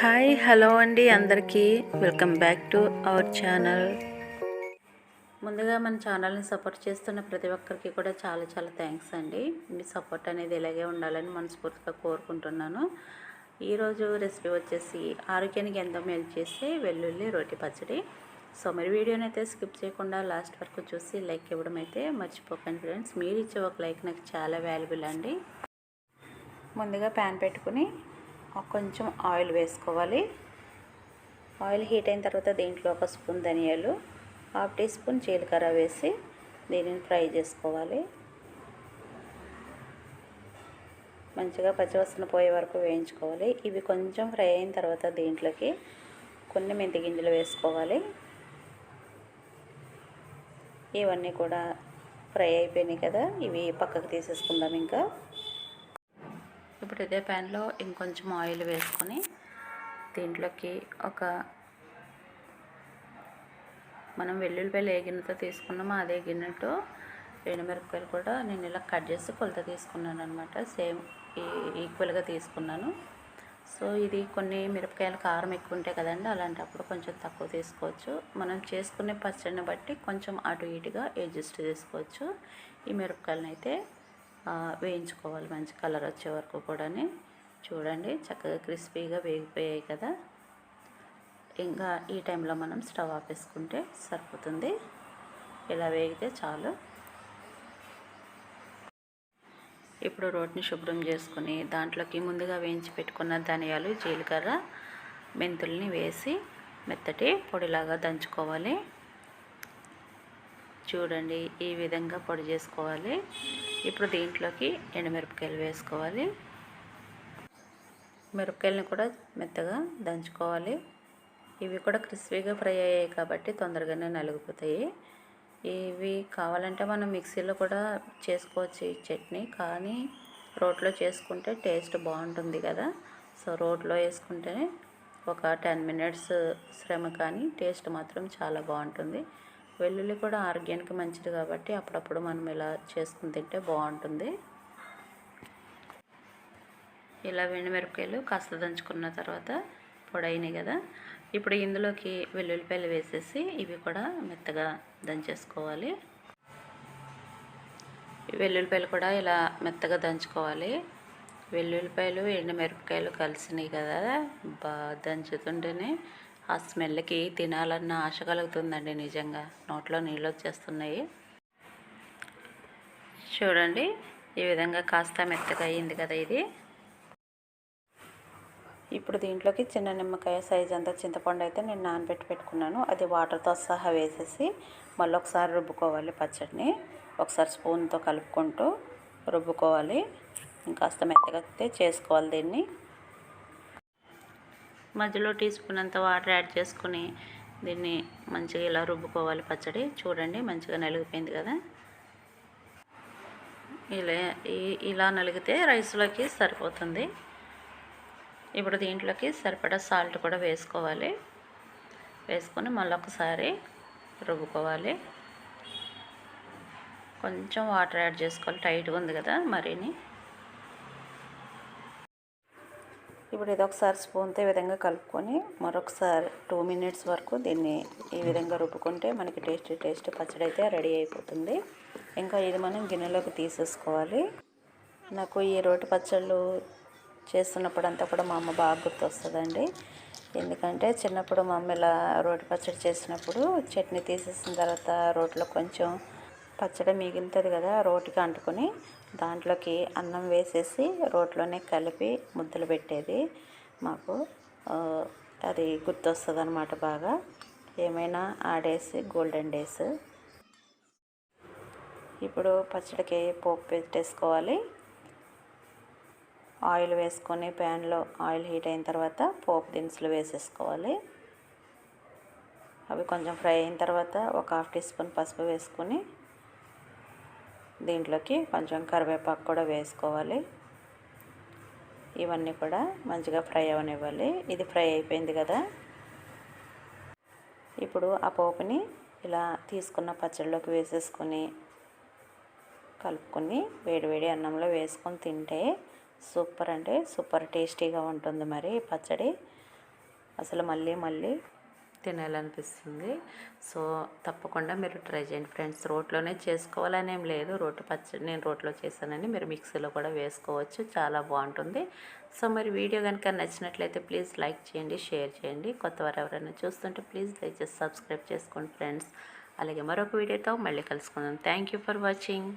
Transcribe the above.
Hi hello అండి అందరికీ. Welcome back to our channel. ముందుగా మన ఛానల్ని సపోర్ట్ చేస్తున్న ప్రతి ఒక్కరికి కూడా చాలా చాలా థ్యాంక్స్ అండి. మీ సపోర్ట్ అనేది ఇలాగే ఉండాలని మనస్ఫూర్తిగా కోరుకుంటున్నాను. ఈరోజు రెసిపీ వచ్చేసి ఆరోగ్యానికి ఎంతో మేలు చేసే వెల్లుల్లి రోటి పచ్చడి. సో మరి వీడియోని అయితే స్కిప్ చేయకుండా లాస్ట్ వరకు చూసి లైక్ ఇవ్వడం అయితే మర్చిపోకండి ఫ్రెండ్స్. మీరు ఇచ్చే ఒక లైక్ నాకు చాలా వాల్యుబుల్ అండి. ముందుగా ప్యాన్ పెట్టుకుని కొంచెం ఆయిల్ వేసుకోవాలి. ఆయిల్ హీట్ అయిన తర్వాత దీంట్లో ఒక స్పూన్ ధనియాలు హాఫ్ టీ స్పూన్ జీలకర్ర వేసి దీనిని ఫ్రై చేసుకోవాలి. మంచిగా పచ్చివసన పోయే వరకు వేయించుకోవాలి. ఇవి కొంచెం ఫ్రై అయిన తర్వాత దీంట్లోకి కొన్ని మెంతి గింజలు వేసుకోవాలి. ఇవన్నీ కూడా ఫ్రై అయిపోయినాయి కదా ఇవి పక్కకు తీసేసుకుందాం ఇంకా. ఇప్పుడు ఇదే ప్యాన్లో ఇంకొంచెం ఆయిల్ వేసుకొని దీంట్లోకి ఒక మనం వెల్లుల్లిపాయలు ఏ గిన్నెతో తీసుకున్నామో అదే గిన్నెతో ఎండుమిరపకాయలు కూడా నేను ఇలా కట్ చేసి కొలత తీసుకున్నాను అనమాట సేమ్ ఈక్వల్గా తీసుకున్నాను. సో ఇది కొన్ని మిరపకాయలు కారం ఎక్కువ ఉంటాయి కదండి అలాంటప్పుడు కొంచెం తక్కువ తీసుకోవచ్చు. మనం చేసుకునే పచ్చడిని బట్టి కొంచెం అటు ఇటుగా అడ్జస్ట్ చేసుకోవచ్చు. ఈ మిరపకాయలను అయితే వేయించుకోవాలి. మంచి కలర్ వచ్చే వరకు కూడా చూడండి. చక్కగా క్రిస్పీగా వేగిపోయాయి కదా. ఇంకా ఈ టైంలో మనం స్టవ్ ఆపేసుకుంటే సరిపోతుంది. ఇలా వేగితే చాలు. ఇప్పుడు రోటిని శుభ్రం చేసుకుని దాంట్లోకి ముందుగా వేయించి పెట్టుకున్న ధనియాలు జీలకర్ర మెంతుల్ని వేసి మెత్తటి పొడిలాగా దంచుకోవాలి. చూడండి ఈ విధంగా పొడి చేసుకోవాలి. ఇప్పుడు దీంట్లోకి ఎండుమిరపకాయలు వేసుకోవాలి. మిరపకాయలని కూడా మెత్తగా దంచుకోవాలి. ఇవి కూడా క్రిస్పీగా ఫ్రై అయ్యాయి కాబట్టి తొందరగానే నలిగిపోతాయి. ఇవి కావాలంటే మనం మిక్సీలో కూడా చేసుకోవచ్చు ఈ చట్నీ కానీ రోట్లో చేసుకుంటే టేస్ట్ బాగుంటుంది కదా. సో రోట్లో వేసుకుంటే ఒక టెన్ మినిట్స్ శ్రమ కానీ టేస్ట్ మాత్రం చాలా బాగుంటుంది. వెల్లుల్లి కూడా ఆరోగ్యానికి మంచిది కాబట్టి అప్పుడప్పుడు మనం ఇలా చేసుకుని తింటే బాగుంటుంది. ఇలా మిరపకాయలు కాస్త దంచుకున్న తర్వాత పొడైనాయి కదా. ఇప్పుడు ఇందులోకి వెల్లుల్లిపాయలు వేసేసి ఇవి కూడా మెత్తగా దంచేసుకోవాలి. వెల్లుల్లిపాయలు కూడా ఇలా మెత్తగా దంచుకోవాలి. వెల్లుల్లిపాయలు ఎండుమిరపకాయలు కలిసినాయి కదా. బాగా దంచుతుంటేనే ఆ స్మెల్కి తినాలన్న ఆశ కలుగుతుందండి నిజంగా. నోట్లో నీళ్ళు వచ్చేస్తున్నాయి చూడండి ఈ విధంగా కాస్త మెత్తగా అయ్యింది కదా ఇది. ఇప్పుడు దీంట్లోకి చిన్న నిమ్మకాయ సైజ్ అంతా చింతపండు అయితే నేను నానబెట్టి పెట్టుకున్నాను. అది వాటర్తో సహా వేసేసి మళ్ళీ ఒకసారి రుబ్బుకోవాలి పచ్చడిని. ఒకసారి స్పూన్తో కలుపుకుంటూ రుబ్బుకోవాలి. ఇంకాస్త మెత్తగా చేసుకోవాలి దీన్ని. మధ్యలో టీ స్పూన్ అంత వాటర్ యాడ్ చేసుకుని దీన్ని మంచిగా ఇలా రుబ్బుకోవాలి పచ్చడి. చూడండి మంచిగా నలిగిపోయింది కదా. ఇలా ఇలా నలిగితే రైస్లోకి సరిపోతుంది. ఇప్పుడు దీంట్లోకి సరిపడా సాల్ట్ కూడా వేసుకోవాలి. వేసుకొని మళ్ళీ ఒకసారి రుబ్బుకోవాలి. కొంచెం వాటర్ యాడ్ చేసుకోవాలి. టైట్గా ఉంది కదా మరీని. ఇప్పుడు ఇది ఒకసారి స్పూన్తో ఈ విధంగా కలుపుకొని మరొకసారి టూ మినిట్స్ వరకు దీన్ని ఈ విధంగా రుబ్బుకుంటే మనకి టేస్టీ టేస్టీ పచ్చడి అయితే రెడీ అయిపోతుంది. ఇంకా ఇది మనం గిన్నెలోకి తీసేసుకోవాలి. నాకు ఈ రోటి పచ్చళ్ళు చేస్తున్నప్పుడు అంతా కూడా మా అమ్మ బాగా గుర్తొస్తుందండి. ఎందుకంటే చిన్నప్పుడు మా అమ్మ ఇలా రోటి పచ్చడి చేసినప్పుడు చట్నీ తీసేసిన తర్వాత రోట్లో కొంచెం పచ్చడి మిగులుతుంది కదా రోటికి అంటుకొని దాంట్లోకి అన్నం వేసేసి రోట్లోనే కలిపి ముద్దలు పెట్టేది మాకు. అది గుర్తొస్తుంది అనమాట బాగా. ఏమైనా ఆడేసి గోల్డెన్ డేస్. ఇప్పుడు పచ్చడికి పోపు పెట్టేసుకోవాలి. ఆయిల్ వేసుకొని ప్యాన్లో ఆయిల్ హీట్ అయిన తర్వాత పోపు దినుసులు వేసేసుకోవాలి. అవి కొంచెం ఫ్రై అయిన తర్వాత ఒక హాఫ్ టీ స్పూన్ పసుపు వేసుకొని దీంట్లోకి కొంచెం కరివేపాకు కూడా వేసుకోవాలి. ఇవన్నీ కూడా మంచిగా ఫ్రై అవనివ్వాలి. ఇది ఫ్రై అయిపోయింది కదా. ఇప్పుడు ఆ పోపుని ఇలా తీసుకున్న పచ్చడిలోకి వేసేసుకొని కలుపుకొని వేడివేడి అన్నంలో వేసుకొని తింటే సూపర్ అంటే సూపర్ టేస్టీగా ఉంటుంది మరి పచ్చడి. అసలు మళ్ళీ మళ్ళీ తినాలనిపిస్తుంది. సో తప్పకుండా మీరు ట్రై చేయండి ఫ్రెండ్స్. రోట్లోనే చేసుకోవాలని ఏం లేదు. రోటి పచ్చడి నేను రోట్లో చేశానని మీరు మిక్సీలో కూడా వేసుకోవచ్చు. చాలా బాగుంటుంది. సో మరి వీడియో కనుక నచ్చినట్లయితే ప్లీజ్ లైక్ చేయండి షేర్ చేయండి. కొత్త వారు ఎవరైనా చూస్తుంటే ప్లీజ్ దయచేసి సబ్స్క్రైబ్ చేసుకోండి ఫ్రెండ్స్. అలాగే మరొక వీడియోతో మళ్ళీ కలుసుకుందాం. Thank you for watching.